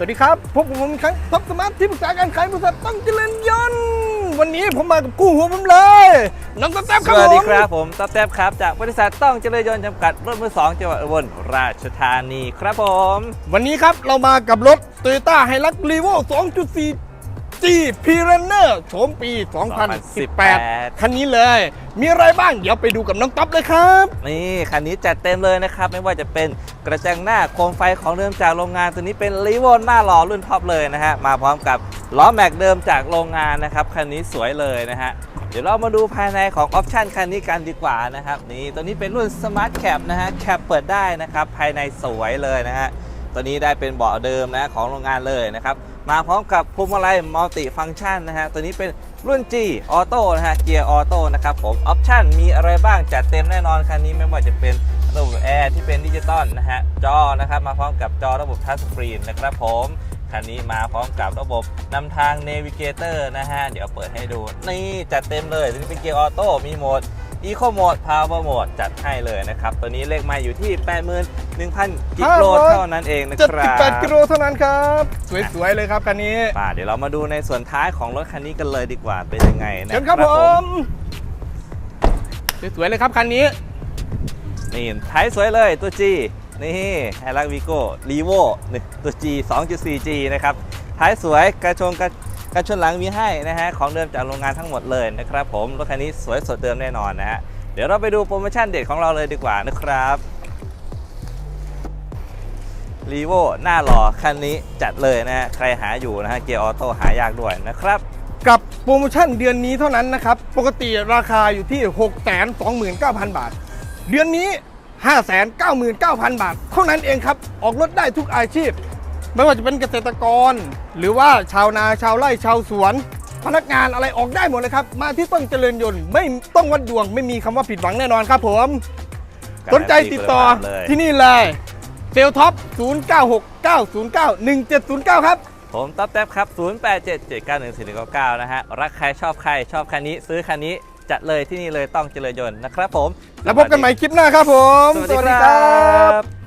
วัสดีครับ พบกับผมอีกครั้งท็อปสมาร์ทที่ปรึกษาการขายบริษัทต้องเจริญยนต์วันนี้ผมมากับกู้หัวผมเลยน้องสแตมสครับวัสดีผมครับผมต๊อบแท็บครับจากบริษัทต้องเจริญยนต์จำกัดรถมือสองจังหวัดอุบลราชธานีครับผม วันนี้ครับเรามากับรถ Toyota Hilux Revo 2.4 G p r e n n e r โฉมปี 2018 คันนี้เลย มีอะไรบ้างเดี๋ยวไปดูกับน้องต๊อบเลยครับ นี่ คันนี้จัดเต็มเลยนะครับ ไม่ว่าจะเป็นกระจังหน้าโคมไฟของเดิมจากโรงงาน ตัวนี้เป็นรีโวหน้าหล่อรุ่นท็อปเลยนะฮะ มาพร้อมกับล้อแม็กเดิมจากโรงงานนะครับ คันนี้สวยเลยนะฮะเดี๋ยวเรามาดูภายในของออปชันคันนี้กันดีกว่านะครับนี่ตัวนี้เป็นรุ่น Smart Cap นะฮะแคปเปิดได้นะครับ ภายในสวยเลยนะฮะ ตัวนี้ได้เป็นเบาะเดิมนะของโรงงานเลยนะครับ มาพร้อมกับพวงมาลัยมัลติฟัง c t ชันนะฮะ ตัวนี้เป็นรุ่น G ออโต้นะฮะ เกียร์ออโต้นะครับผม ออปชันมีอะไรบ้าง จัดเต็มแน่นอนคันนี้ไม่ว่าจะเป็นระบบแอร์ที่เป็นดิจิตอลนะฮะ จอนะครับ มาพร้อมกับจอระบบทัชสกรีนนะครับผมคันนี้มาพร้อมกับระบบนำทาง Navigator นะฮะ เดี๋ยวเปิดให้ดู นี่จัดเต็มเลยตัวนี้เป็นเกียร์ออโต้มีโหมด Eco Mode Power Mode จัดให้เลยนะครับ ตัวนี้เลขไมาอยู่ที่ 81,000 กิโลเท่านั้นเองนะครับ78กิโลเท่านั้นครับ สวยๆเลยครับคันนี้ป่าเดี๋ยวเรามาดูในส่วนท้ายของรถคันนี้กันเลยดีกว่าเป็นยังไงนะเชิญครับผมสวยๆเลยครับคันนี้นี่ท้ายสวยเลยตัว G นี่ไฮรักวีโก้รีโวนี่ตัว G 2.4G นะครับ ท้ายสวยกระชงกระ กระชนหลังมีให้นะฮะของเดิมจากโรงงานทั้งหมดเลยนะครับผมรถคันนี้สวยสดเดิมแน่นอนนะฮะเดี๋ยวเราไปดูโปรโมชั่นเด็ดของเราเลยดีกว่านะครับรีโวหน้าหล่อคันนี้จัดเลยนะฮะใครหาอยู่นะฮะเกียร์ออโต้หายากด้วยนะครับ กับโปรโมชั่นเดือนนี้เท่านั้นนะครับ ปกติราคาอยู่ที่ 629,000 บาท เดือนนี้ 599,000 บาท เท่านั้นเองครับ ออกรถได้ทุกอาชีพ ไม่ว่าจะเป็นเกษตรกร หรือว่าชาวนาชาวไร่ชาวสวน พนักงานอะไรออกได้หมดเลยครับ มาที่ต้นเจริญยนต์ไม่ต้องวัดดวง ไม่มีคำว่าผิดหวังแน่นอนครับผม สนใจติดต่อเลยที่นี่เลยเซลท็อป 0969091709 ครับ ผมต๊อบแท็บครับ 0877914199 นะฮะ รักใครชอบใครชอบคันนี้ ซื้อคันนี้ จัดเลยที่นี่เลยต้องเจริญยนต์นะครับผม แล้วพบกันใหม่คลิปหน้าครับผม สวัสดีครับ